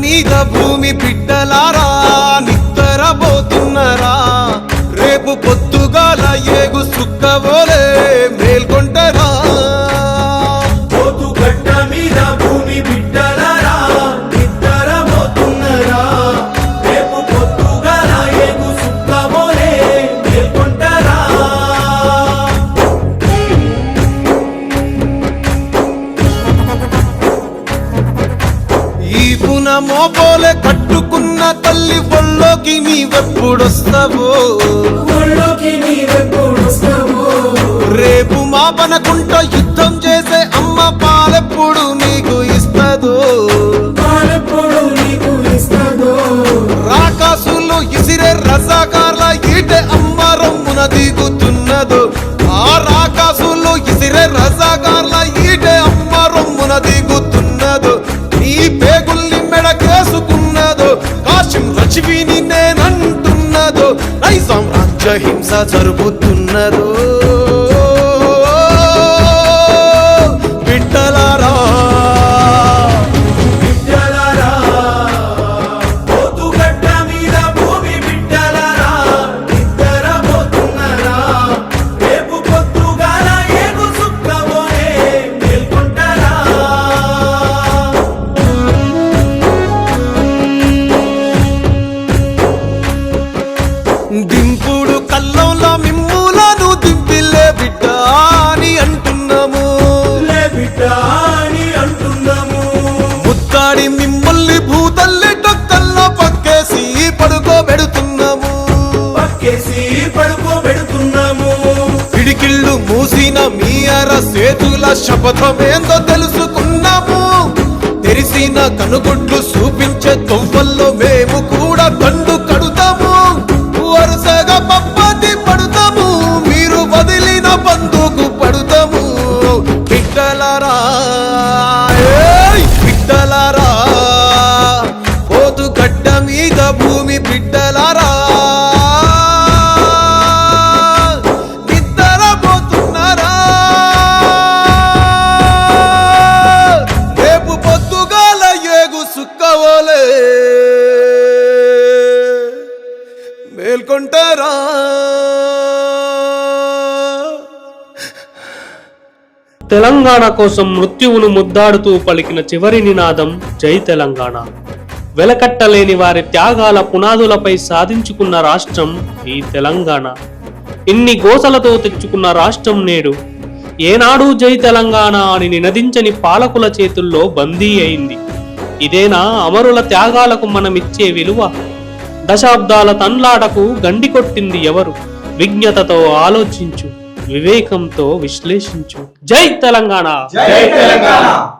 మీద భూమి బిడ్డలారా నిద్రపోతున్నరా రేపు పొద్దుగాల ఏగు సుక్కవోల పున మోపోలే కట్టుకున్న తల్లి ఒళ్ళోకి నీవెప్పుడొస్తావో? రేపు మాపనకుంట యుద్ధం చేసే అమ్మ పాలెప్పుడు నీకు ఇస్తదో? రాకాసులు ఇసిరే రజాకార్ల ఈటె అమ్మ రమ్మున దిగుతున్నదో? ఆ రాకాసులు ఇసిరే రజాకార్ల ఈటె అమ్మ రమ్మున దిగుతున్నదో నైజాం హింస జరుగుతున్నదో ముత్తాడి మిమ్మల్ని భూతల్లి డొక్కల్లో పక్కేసి పడుకోబెడుతున్నాము. పక్కేసి పడుకోబెడుతున్నాము. పిడికిళ్ళు మూసిన మీ అర సేతుల శపథమేందో తెలుసుకున్నాము. తెరిసిన కనుగుడ్లు చూపించే తొవ్వల్లో మేము కూడా మేల్కొంటారా తెలంగాణ కోసం మృత్యువును ముద్దాడుతూ పలికిన చివరి నినాదం జై తెలంగాణ. వెలకట్టలేని వారి త్యాగాల పునాదులపై సాధించుకున్న రాష్ట్రం ఈ తెలంగాణ. ఇన్ని గోసలతో తెచ్చుకున్న రాష్ట్రం నేడు. ఏనాడు జై తెలంగాణ అని నినదించని పాలకుల చేతుల్లో బందీ అయింది. ఇదేనా అమరుల త్యాగాలకు మనమిచ్చే విలువ? దశాబ్దాల తన్లాటకు గండి కొట్టింది ఎవరు? విజ్ఞతతో ఆలోచించు వివేకంతో విశ్లేషించు. జై తెలంగాణ! జై తెలంగాణ!